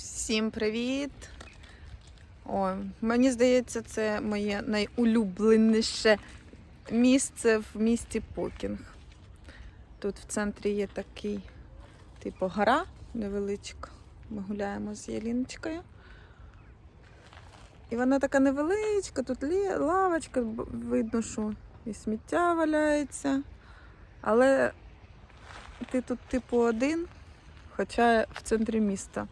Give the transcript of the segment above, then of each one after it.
Всім привіт! О, мені здається, це моє найулюбленіше місце в місті Покінг. Тут в центрі є такий, типу, гора невеличка. Ми гуляємо з Яліночкою. І вона така невеличка, тут лавочка, видно, що і сміття валяється. Але ти тут, типу, один, хоча в центрі міста.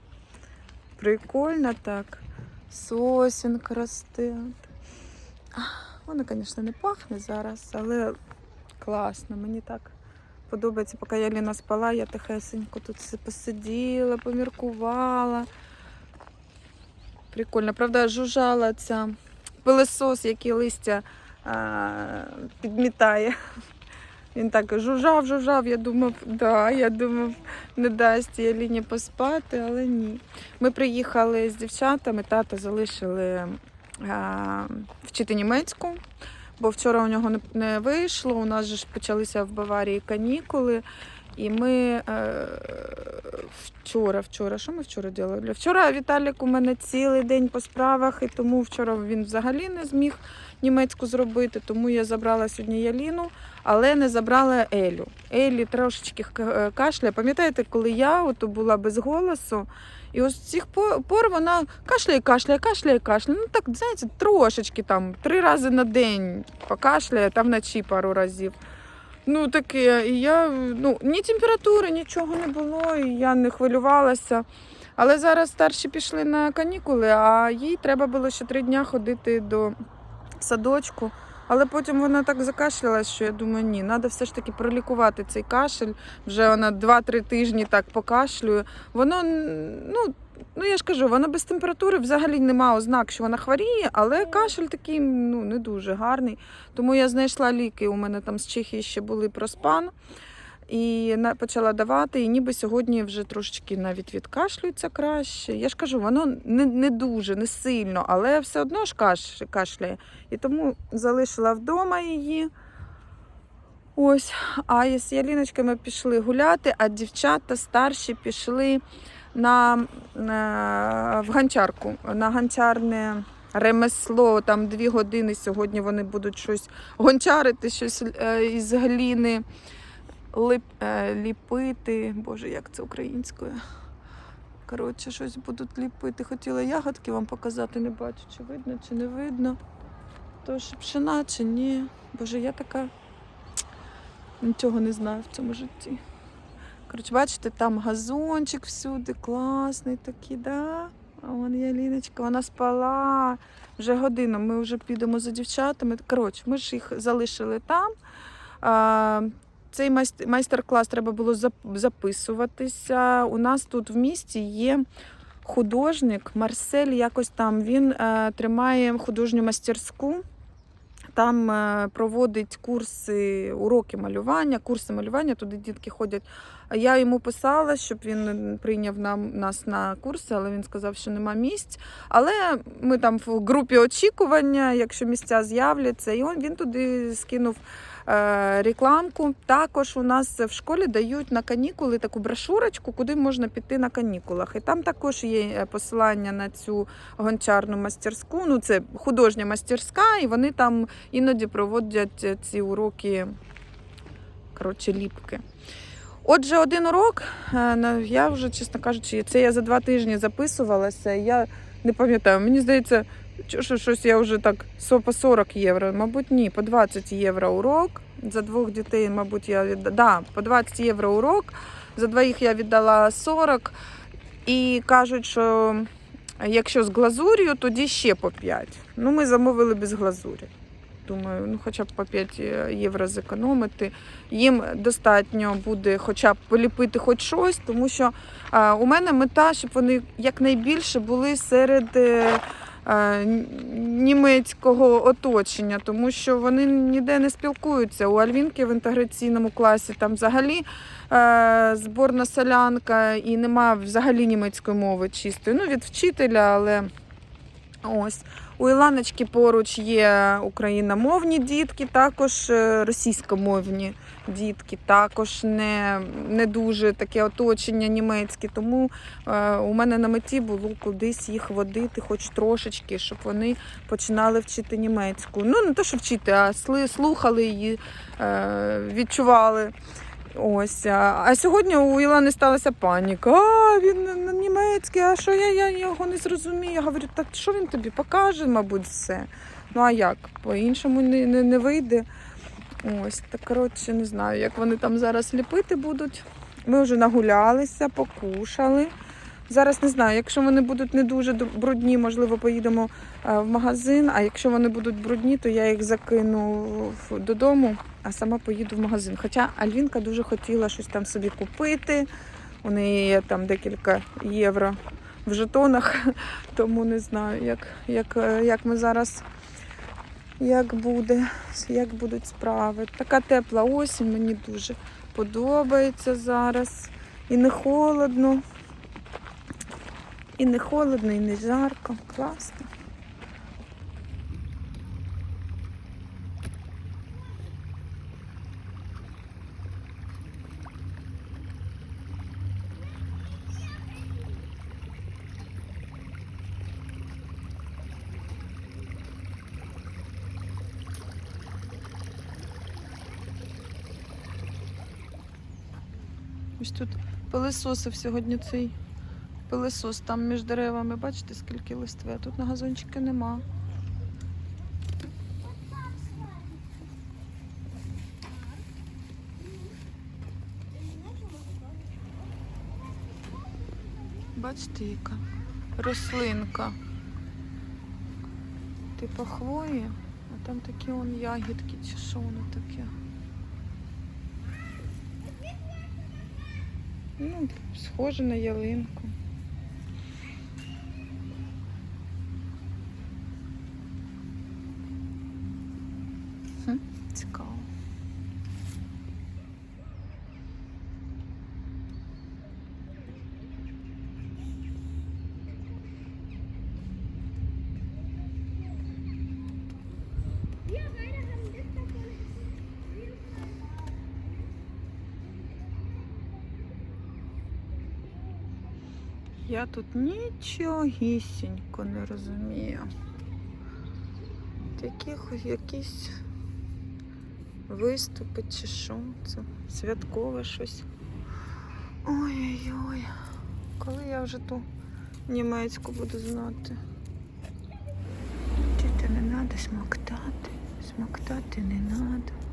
Прикольно так. Сосінка росте. А, Воно, звісно, не пахне зараз, але класно. Мені так подобається. Поки я Ліна спала, я тихесенько тут посиділа, поміркувала. Прикольно. Правда, жужжала ця пилесос, який листя а, підмітає. Він так жужжав, жужжав. Я думав, да, я думав, не дасть я Ліні поспати, але ні. Ми приїхали з дівчатами, тата залишили а, вчити німецьку, бо вчора у нього не, не вийшло. У нас же ж почалися в Баварії канікули. І ми е, вчора, вчора, що ми вчора робили? Вчора Віталік у мене цілий день по справах, і тому вчора він взагалі не зміг німецьку зробити, тому я забрала сьогодні Яліну, але не забрала Елю. Елі трошечки е, кашляє. Пам'ятаєте, коли я от була без голосу, і ось з цих пор вона кашляє, кашляє, кашляє, кашляє. Ну так, знаєте, трошечки там, три рази на день покашляє, та вночі пару разів. Ну таке, і я ну ні температури, нічого не було, і я не хвилювалася. Але зараз старші пішли на канікули, а їй треба було ще три дні ходити до садочку. Але потім вона так закашлялась, що я думаю, ні, треба все ж таки пролікувати цей кашель. Вже вона 2-3 тижні так покашлює. Воно, ну, ну я ж кажу, вона без температури взагалі нема ознак, що вона хворіє, але кашель такий ну, не дуже гарний. Тому я знайшла ліки. У мене там з Чехії ще були проспан. І почала давати, і ніби сьогодні вже трошечки навіть відкашлюється краще. Я ж кажу, воно не, не дуже, не сильно, але все одно ж каш, кашляє. І тому залишила вдома її. Ось, а з Яліночкою ми пішли гуляти, а дівчата старші пішли на, на в гончарку, на гончарне ремесло. Там дві години сьогодні вони будуть щось гончарити, щось е, із гліни лип, е, ліпити. Боже, як це українською? Коротше, щось будуть ліпити. Хотіла ягодки вам показати, не бачу, чи видно, чи не видно. Тож пшена чи ні. Боже, я така нічого не знаю в цьому житті. Коротше, бачите, там газончик всюди, класний такий, да? А вон Яліночка, вона спала вже годину. Ми вже підемо за дівчатами. Коротше, ми ж їх залишили там. Цей майстер-клас треба було записуватися. У нас тут в місті є художник Марсель, якось там він е, тримає художню мастерську. Там е, проводить курси, уроки малювання, курси малювання, туди дітки ходять. Я йому писала, щоб він прийняв нам, нас на курси, але він сказав, що нема місць. Але ми там в групі очікування, якщо місця з'являться, і він туди скинув рекламку. Також у нас в школі дають на канікули таку брошурочку, куди можна піти на канікулах. І там також є е, посилання на цю гончарну мастерську. Ну, це художня мастерська, і вони там іноді проводять е, ці уроки коротше, ліпки. Отже, один урок, е, я вже, чесно кажучи, це я за два тижні записувалася. Я не пам'ятаю, мені здається, що- що щось я вже так по 40 євро, мабуть, ні, по 20 євро урок. За двох дітей, мабуть, я віддала. Да, по 20 євро урок. За двоїх я віддала 40. І кажуть, що якщо з глазур'ю, тоді ще по 5. Ну, ми замовили без глазурі. Думаю, ну хоча б по 5 євро зекономити. Їм достатньо буде хоча б поліпити хоч щось, тому що а, у мене мета, щоб вони якнайбільше були серед е, е, німецького оточення, тому що вони ніде не спілкуються. У Альвінки в інтеграційному класі там взагалі е, зборна солянка і нема взагалі німецької мови чистої. Ну, від вчителя, але ось. У Іланочки поруч є україномовні дітки, також е, російськомовні дітки, також не, не дуже таке оточення німецьке. Тому е, у мене на меті було кудись їх водити, хоч трошечки, щоб вони починали вчити німецьку. Ну, не те, що вчити, а слухали її, е, відчували. Ось, а, сьогодні у Ілани сталася паніка. А, він німецький, а що я, я його не зрозумію. Я говорю, так що він тобі покаже, мабуть, все. Ну а як? По-іншому не, не, не вийде. Ось, так коротше, не знаю, як вони там зараз ліпити будуть. Ми вже нагулялися, покушали. Зараз не знаю, якщо вони будуть не дуже брудні, можливо, поїдемо е, в магазин. А якщо вони будуть брудні, то я їх закину додому, а сама поїду в магазин. Хоча Альвінка дуже хотіла щось там собі купити. У неї є там декілька євро в жетонах, тому не знаю, як, як, е, як ми зараз. Як буде, як будуть справи. Така тепла осінь мені дуже подобається зараз. І не холодно. І не холодно, і не жарко. Класно. Ось тут пилисосив сьогодні цей пилисос там між деревами. Бачите, скільки листви, а тут на газончики нема. Бачите, яка рослинка. Типу хвої, а там такі он ягідки, чи що воно таке. Ну, схоже на ялинку. Я тут нічогісінько не розумію. Яких якісь виступи чи що? Це святкове щось. Ой-ой-ой. Коли я вже ту німецьку буду знати. Діти не треба смоктати. Смоктати не треба.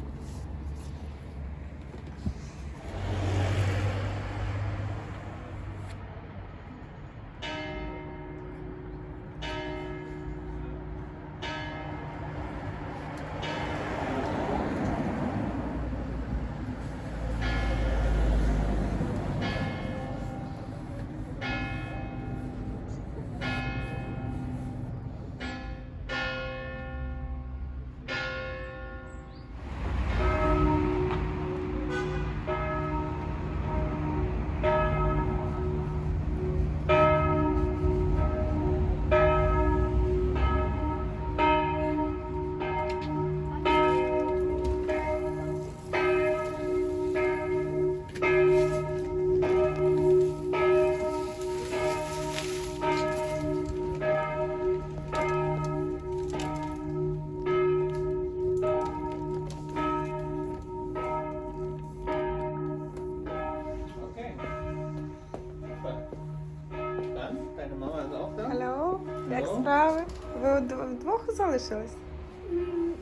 вдвох залишились? М,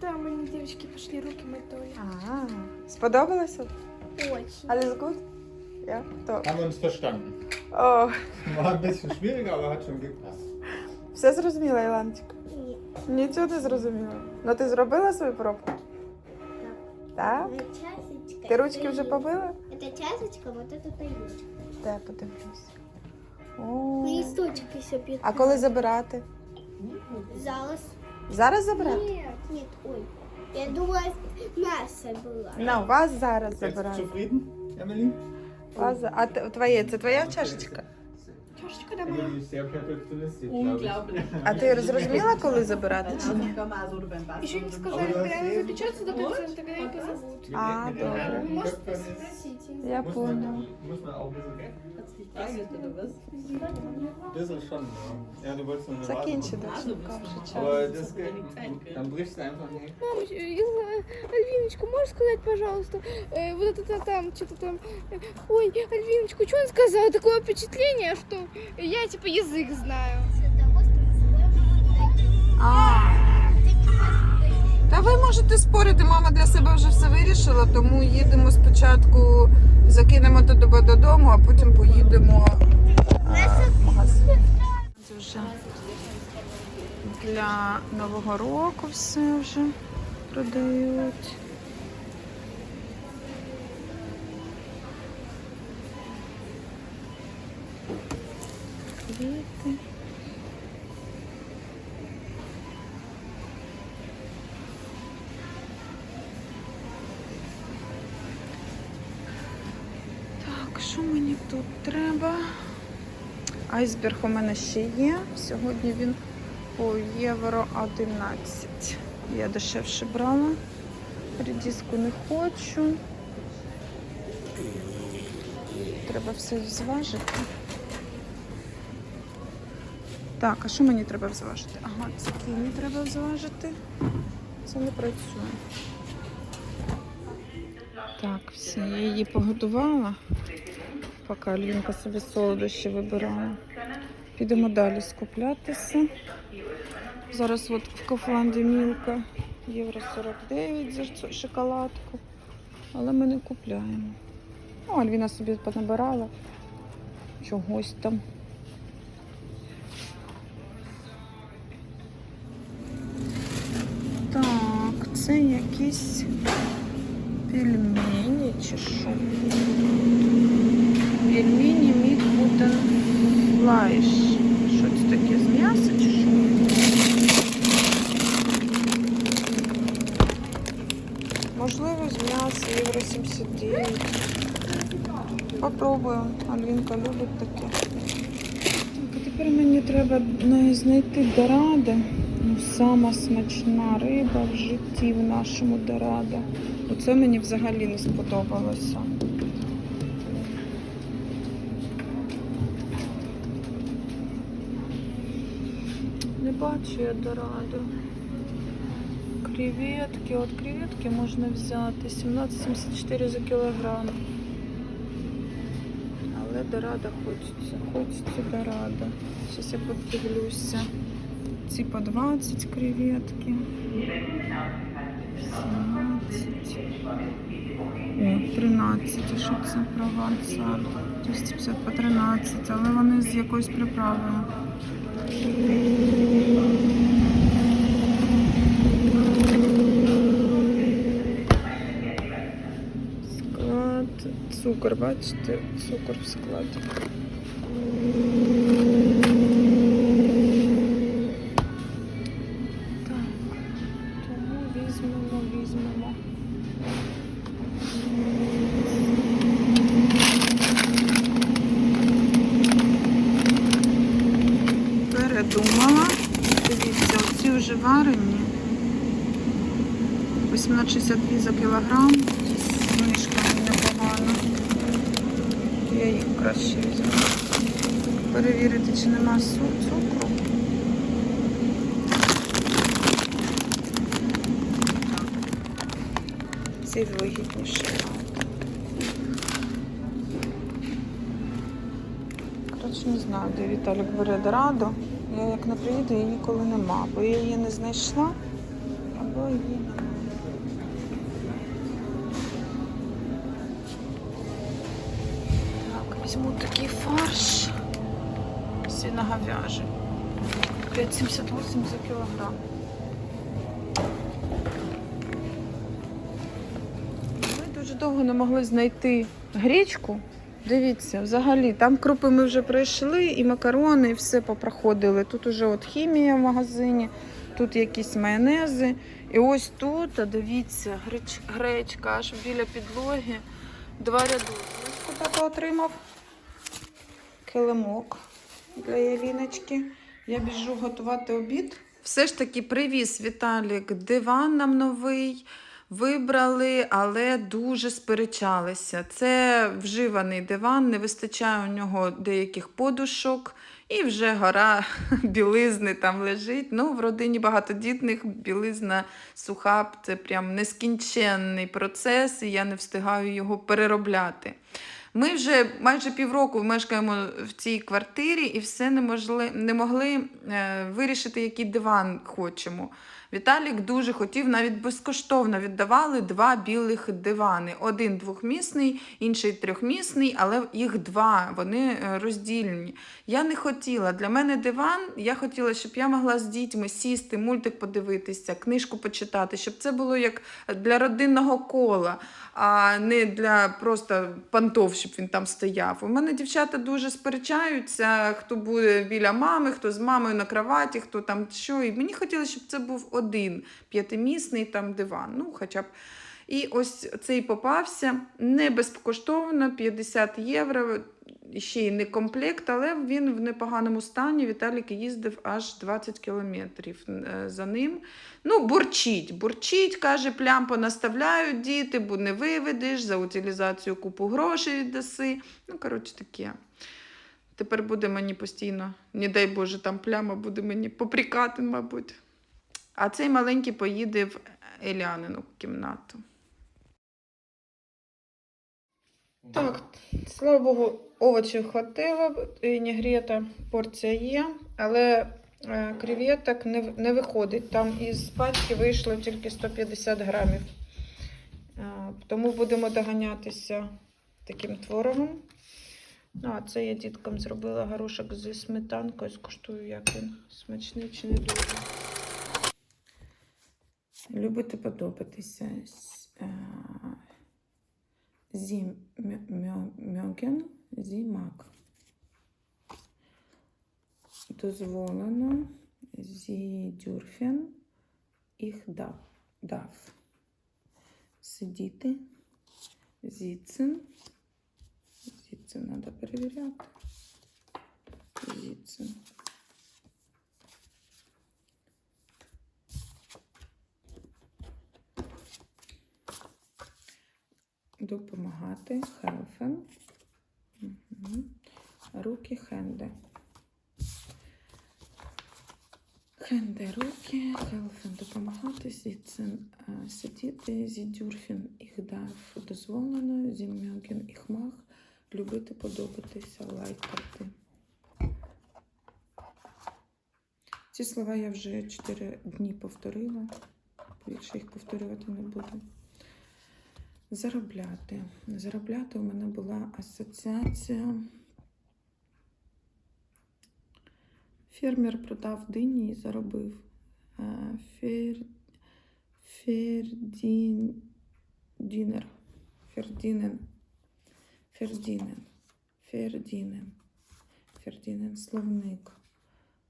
Да, мы девочки пошли руки мыть тоже. А, сподобалося? Очень. Alles gut? Ja, то. Haben wir uns verstanden. О, War ein bisschen schwieriger, aber hat schon gepasst. все зрозуміла, Іланчик? Нет. Нічого не зрозуміла. Ну ти зробила свою пробку? Так? Это чашечка. Ти ручки это вже тарелка. побила? Это чашечка, вот это тарелочка. Де подивлюсь. О. Листочек еще пить. А коли забирати? Залаз. Зараз забрати? Нет. Нет, ой. Я думала, мясо була. На, вас зараз забирати. Emily? Вас... за- А т- твоє, це твоя чашечка? Кошечка на Aber моя. die ist sehr perfektionistisch, Unglaublich. А ти зрозуміла, коли забирати чи ні? Hausaufgaben, also beim Basteln Еще не oder beim сказали, А у нас когда есть? запечататься до конца, тогда и позовут. А, добре. Вы можете спросить? Я Muss поняла. man, muss man auch ein bisschen weg? Hat's dich geärgert oder was? Ein bisschen schon, ja. Ja, du wolltest nur eine Закінчи Vase дочка Also, вже час. Aber Das das ist geht, wenig Zeit, gell? dann brichst du einfach nicht. Мамочка, я знаю. Альвиночка, можешь сказать, пожалуйста, э, вот это там, что-то там... э, Ой, Альвиночка, что он сказал? Такое впечатление, что я типа язык знаю. А. Та ви можете спорити, мама для себе вже все вирішила, тому їдемо спочатку, закинемо тебе додому, а потім поїдемо магазин. Це вже для Нового року все вже продають. Айсберг у мене ще є. Сьогодні він по євро 11. Я дешевше брала. Редиску не хочу. Треба все зважити. Так, а що мені треба зважити? Ага, цукіні треба зважити. Це не працює. Так, все, я її погодувала, поки Альвінка собі солодощі вибирала. Підемо далі скуплятися. Зараз от в Кофланді Мілка євро 49 за шоколадку. Але ми не купляємо. Ну, Альвіна собі понабирала чогось там. Так, це якісь пельмені чи що? Пельмені міт гутен флайш. Що це таке з м'яса чи що? Можливо, з м'яса євро 79. Попробуємо. Альвінка любить таке. Так, а тепер мені треба знайти доради. Ну, сама смачна риба в житті в нашому дорада. Оце мені взагалі не сподобалося. Не бачу дораду. Креветки, от креветки можна взяти 17,74 за кілограм. Але дорада хочеться, хочеться дорада. Зараз я подивлюся. По 20 креветки. 17. О, 13. А що це провансаль? 250 по 13, але вони з якоюсь приправою. Цукор, бачите, цукор в складі. Чи цукру. Ці вигідніші. Коротше, не знаю, де Віталік бере дораду. Я як не приїду, її ніколи нема. Або я її не знайшла, або її нема. Так, візьму такий фарш. Свиноговяжий. 5,78 за кілограм. Ми дуже довго не могли знайти гречку. Дивіться, взагалі, там крупи ми вже пройшли, і макарони, і все попроходили. Тут уже от хімія в магазині, тут якісь майонези. І ось тут, а дивіться, греч, гречка аж біля підлоги. Два ряди. Ось отримав килимок для яліночки. Я біжу готувати обід. Все ж таки привіз Віталік диван нам новий. Вибрали, але дуже сперечалися. Це вживаний диван, не вистачає у нього деяких подушок, і вже гора білизни там лежить. Ну, в родині багатодітних білизна суха це прям нескінченний процес, і я не встигаю його переробляти. Ми вже майже півроку мешкаємо в цій квартирі і все не, можли, не могли вирішити, який диван хочемо. Віталік дуже хотів, навіть безкоштовно віддавали два білих дивани. Один двохмісний, інший трьохмісний, але їх два, вони е, роздільні. Я не хотіла. Для мене диван, я хотіла, щоб я могла з дітьми сісти, мультик подивитися, книжку почитати, щоб це було як для родинного кола, а не для просто пантов, щоб він там стояв. У мене дівчата дуже сперечаються, хто буде біля мами, хто з мамою на кроваті, хто там що. І мені хотілося, щоб це був один п'ятимісний там диван. Ну, хоча б. І ось цей попався не безкоштовно, 50 євро. Ще й не комплект, але він в непоганому стані. Віталік їздив аж 20 кілометрів е, за ним. Ну, бурчить, бурчить, каже, плям понаставляють діти, бо не виведеш, за утилізацію купу грошей віддаси. Ну, коротше, таке. Тепер буде мені постійно, не дай Боже, там пляма буде мені попрікати, мабуть. А цей маленький поїде в Елянину кімнату. Так, слава Богу, овочів хватило, і нігрета порція є, але е, креветок не, не виходить. Там із пачки вийшло тільки 150 грамів. Е, тому будемо доганятися таким творогом. Ну, а це я діткам зробила горошок зі сметанкою. Скуштую, як він смачний чи не дуже. Любите подобатися. Е, mö- mögen, sie mag. Дозволено, sie dürfen, ich darf. darf. Сидіти, sitzen, sitzen треба перевіряти. Sitzen. Допомагати. Мгм. Руки, хенди. Хенди, руки, helfen, допомагати, е, сидіти, dürfen, ich darf, дозволено, mögen, ich mag, любити, подобатися, лайкати. Ці слова я вже 4 дні повторила. Більше їх повторювати не буду. Заробляти. Заробляти у мене була асоціація. Фермер продав дині і заробив. Е, Фер... Фердін... Дінер. Фердінен. Фердінен. Фердінен. Фердінен. Словник.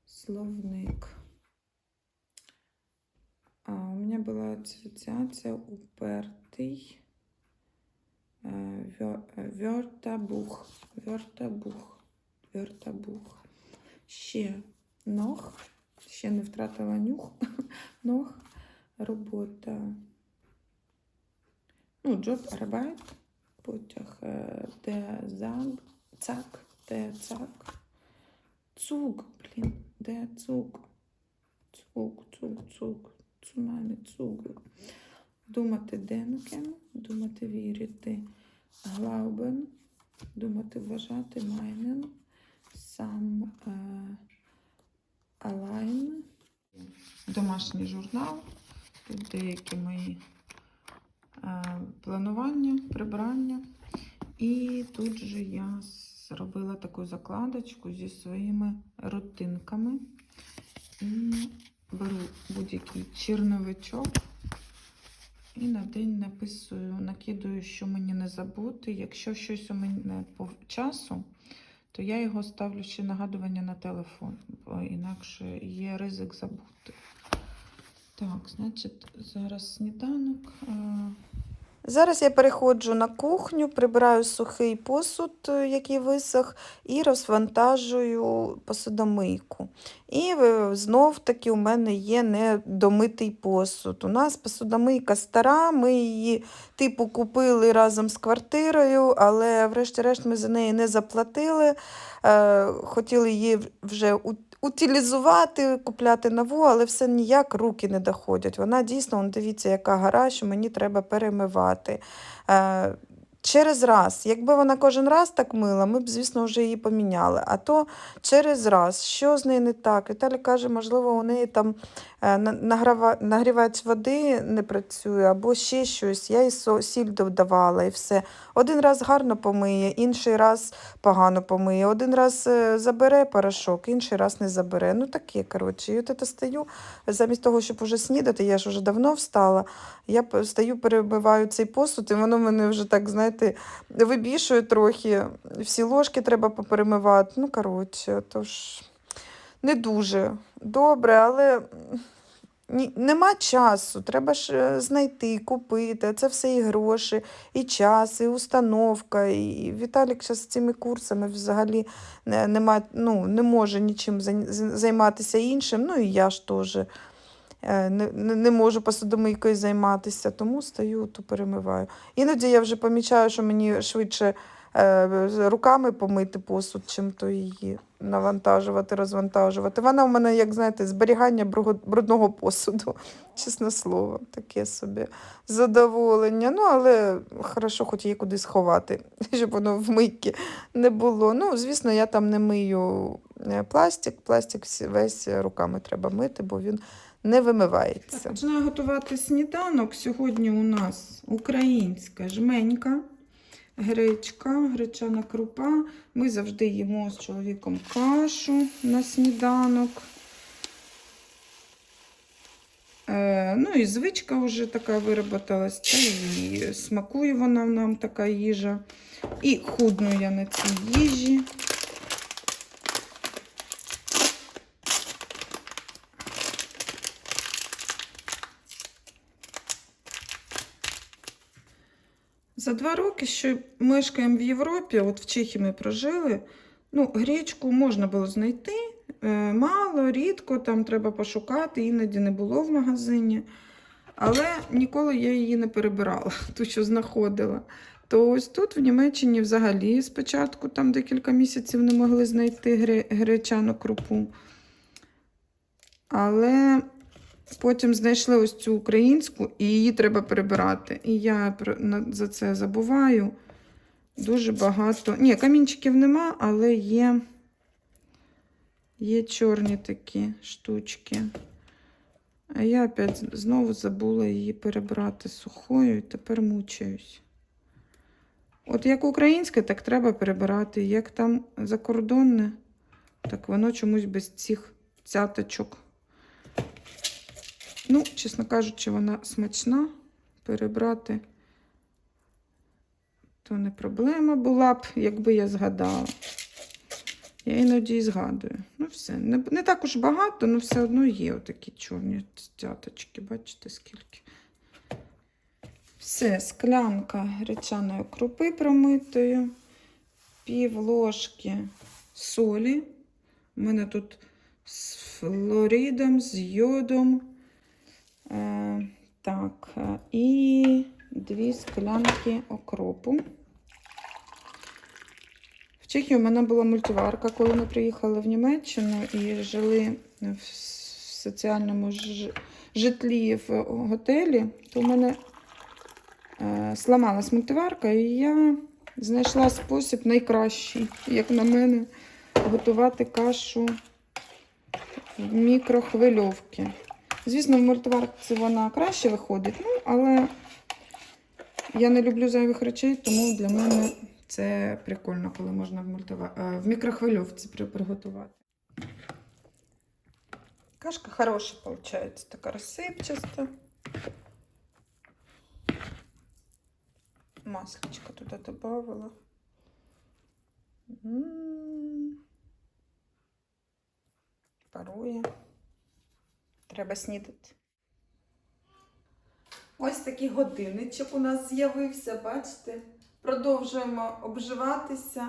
Словник. А у меня была ассоциация упертый. Э, вё- э, Вёртабух. Вёртабух. Вёртабух. Ще ног. Ще не втратила нюх. Ног. Робота. Ну, джоб арбайт. Потяг е, де заг. Цак. Де цак. Цуг. Блін. Де цуг. Цуг, цуг, цуг. Цунамі, цуг. Думати денкен, думати вірити. Глаубен, думати вважати майнен. Сам е, алайн. Домашній журнал. Тут деякі мої е, планування, прибрання. І тут же я зробила таку закладочку зі своїми рутинками. Беру будь-який черновичок і на день написую, накидую, що мені не забути. Якщо щось у мене по часу, то я його ставлю ще нагадування на телефон, бо інакше є ризик забути. Так, значить, зараз сніданок. Зараз я переходжу на кухню, прибираю сухий посуд, е, який висох, і розвантажую посудомийку. І е, знов таки у мене є недомитий посуд. У нас посудомийка стара, ми її типу купили разом з квартирою, але врешті-решт ми за неї не заплатили. Е, Хотіли її вже у- утилізувати, купляти нову, але все ніяк руки не доходять. Вона дійсно, он, дивіться, яка гара, що мені треба перемивати. Е, Через раз, якби вона кожен раз так мила, ми б, звісно, вже її поміняли. А то через раз, що з нею не так? Віталій каже, можливо, у неї там е, нагрівач води не працює, або ще щось. Я їй сіль додавала і все. Один раз гарно помиє, інший раз погано помиє. Один раз е, забере порошок, інший раз не забере. Ну таке, коротше. І от я стою, замість того, щоб уже снідати, я ж вже давно встала. Я стою, перебиваю цей посуд, і воно мене вже так, знаєте, вибішує трохи. Всі ложки треба поперемивати. Ну, коротше, тож не дуже добре, але нема часу. Треба ж е, знайти, купити. Це все і гроші, і час, і установка. І Віталік зараз з цими курсами взагалі не, нема, ну, не може нічим займатися іншим. Ну і я ж теж не, не не можу посудомийкою займатися, тому стою ту перемиваю. Іноді я вже помічаю, що мені швидше е, руками помити посуд, чим то її навантажувати, розвантажувати. Вона у мене, як знаєте, зберігання брудного посуду, чесне слово, таке собі задоволення. Ну, але хорошо, хоч її кудись ховати, щоб воно в мийці не було. Ну, звісно, я там не мию е, пластик. Пластик весь руками треба мити, бо він не вимивається. Починаю готувати сніданок. Сьогодні у нас українська жменька, гречка, гречана крупа. Ми завжди їмо з чоловіком кашу на сніданок. Е, ну і звичка вже така вироботалась, та і смакує вона нам така їжа. І худну я на цій їжі. За два роки, що мешкаємо в Європі, от в Чехії ми прожили, ну, гречку можна було знайти. е, Мало, рідко, там треба пошукати, іноді не було в магазині. Але ніколи я її не перебирала, ту, що знаходила. То ось тут, в Німеччині, взагалі спочатку там декілька місяців не могли знайти гречану крупу. Але потім знайшли ось цю українську, і її треба перебирати. І я за це забуваю. Дуже багато. Ні, камінчиків нема, але є, є чорні такі штучки. А я опять знову забула її перебрати сухою і тепер мучаюсь. От як українське, так треба перебирати. Як там закордонне, так воно чомусь без цих цяточок. Ну, чесно кажучи, вона смачна. Перебрати то не проблема була б, якби я згадала. Я іноді і згадую. Ну, все. Не, не так уж багато, але все одно є отакі чорні цяточки. Бачите, скільки. Все, склянка гречаної крупи промитої, пів ложки солі. У мене тут з флоридом, з йодом. Е, так, е, і дві склянки окропу. В Чехії у мене була мультиварка, коли ми приїхали в Німеччину і жили в соціальному житлі в готелі, то у мене е, сламалась мультиварка, і я знайшла спосіб найкращий, як на мене, готувати кашу в мікрохвильовці. Звісно, в мультиварці вона краще виходить, ну, але я не люблю зайвих речей, тому для мене це прикольно, коли можна в, мультива... е, в мікрохвильовці приготувати. Кашка хороша виходить, така розсипчаста. Маслечко туди додавала. Парує. Треба снідати. Ось такий годинничок у нас з'явився, бачите? Продовжуємо обживатися.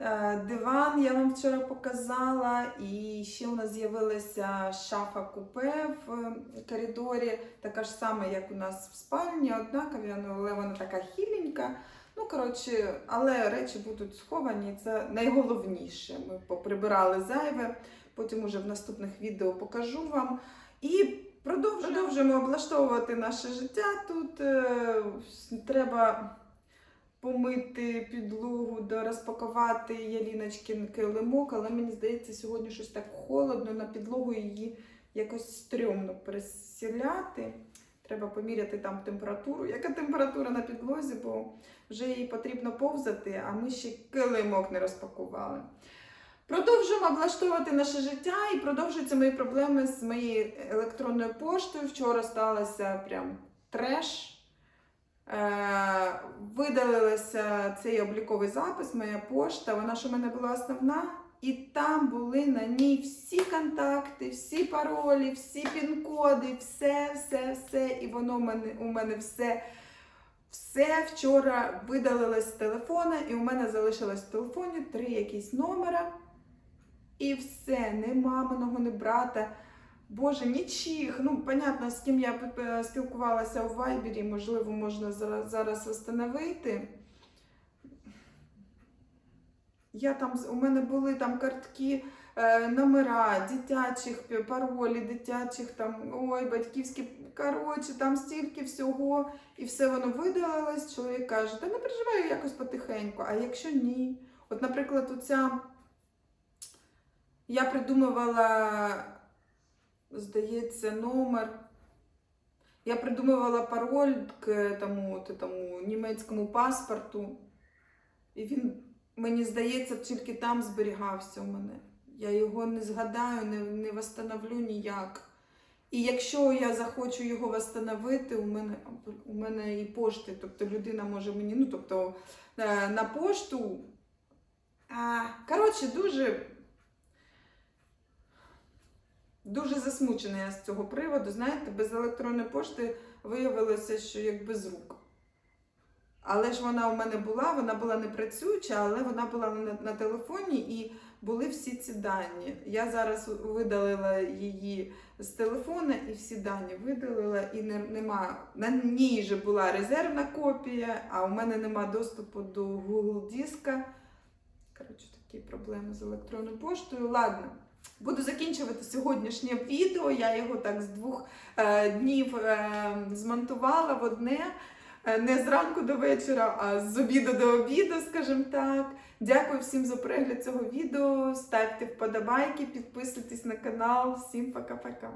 Е, Диван я вам вчора показала, і ще у нас з'явилася шафа купе в е, коридорі, така ж сама, як у нас в спальні, однакові, але вона така хіленька. Ну, коротше, але речі будуть сховані, це найголовніше. Ми поприбирали зайве, потім уже в наступних відео покажу вам. І продовжуємо, продовжуємо облаштовувати наше життя. Тут е, треба помити підлогу, розпакувати Яліночкин килимок, але мені здається, сьогодні щось так холодно, на підлогу її якось стрьомно пересіляти. Треба поміряти там температуру. Яка температура на підлозі, бо вже їй потрібно повзати, а ми ще килимок не розпакували. Продовжуємо облаштовувати наше життя і продовжуються мої проблеми з моєю електронною поштою. Вчора сталося прям треш. Е, видалилася цей обліковий запис, моя пошта. Вона ж у мене була основна. І там були на ній всі контакти, всі паролі, всі пін-коди, все, все, все. І воно у мене, у мене все, все вчора видалилось з телефона, і у мене залишилось в телефоні три якісь номера. І все, не маминого, не брата. Боже, нічих. Ну, понятно, з ким я е, спілкувалася у Вайбері, можливо, можна зараз, встановити. Я там, у мене були там картки, е, номера дитячих, паролі дитячих, там, ой, батьківські, коротше, там стільки всього, і все воно видалилось. Чоловік каже, та не переживай якось потихеньку. А якщо ні? От, наприклад, оця я придумувала, здається, номер. Я придумувала пароль к тому, тому німецькому паспорту. І він, мені здається, тільки там зберігався у мене. Я його не згадаю, не, не восстановлю ніяк. І якщо я захочу його восстановити, у мене, у мене і пошти, тобто людина може мені, ну тобто е, на пошту. Коротше, дуже Дуже засмучена я з цього приводу. Знаєте, без електронної пошти виявилося, що як без рук. Але ж вона у мене була, вона була не працююча, але вона була на, на телефоні і були всі ці дані. Я зараз видалила її з телефона і всі дані видалила, і не, нема. На ній же була резервна копія, а у мене нема доступу до Google диска. Коротше, такі проблеми з електронною поштою. Ладно. Буду закінчувати сьогоднішнє відео. Я його так з двох е, днів е, змонтувала в одне. Е, Не зранку до вечора, а з обіду до обіду, скажімо так. Дякую всім за перегляд цього відео. Ставте вподобайки, підписуйтесь на канал. Всім пока-пока.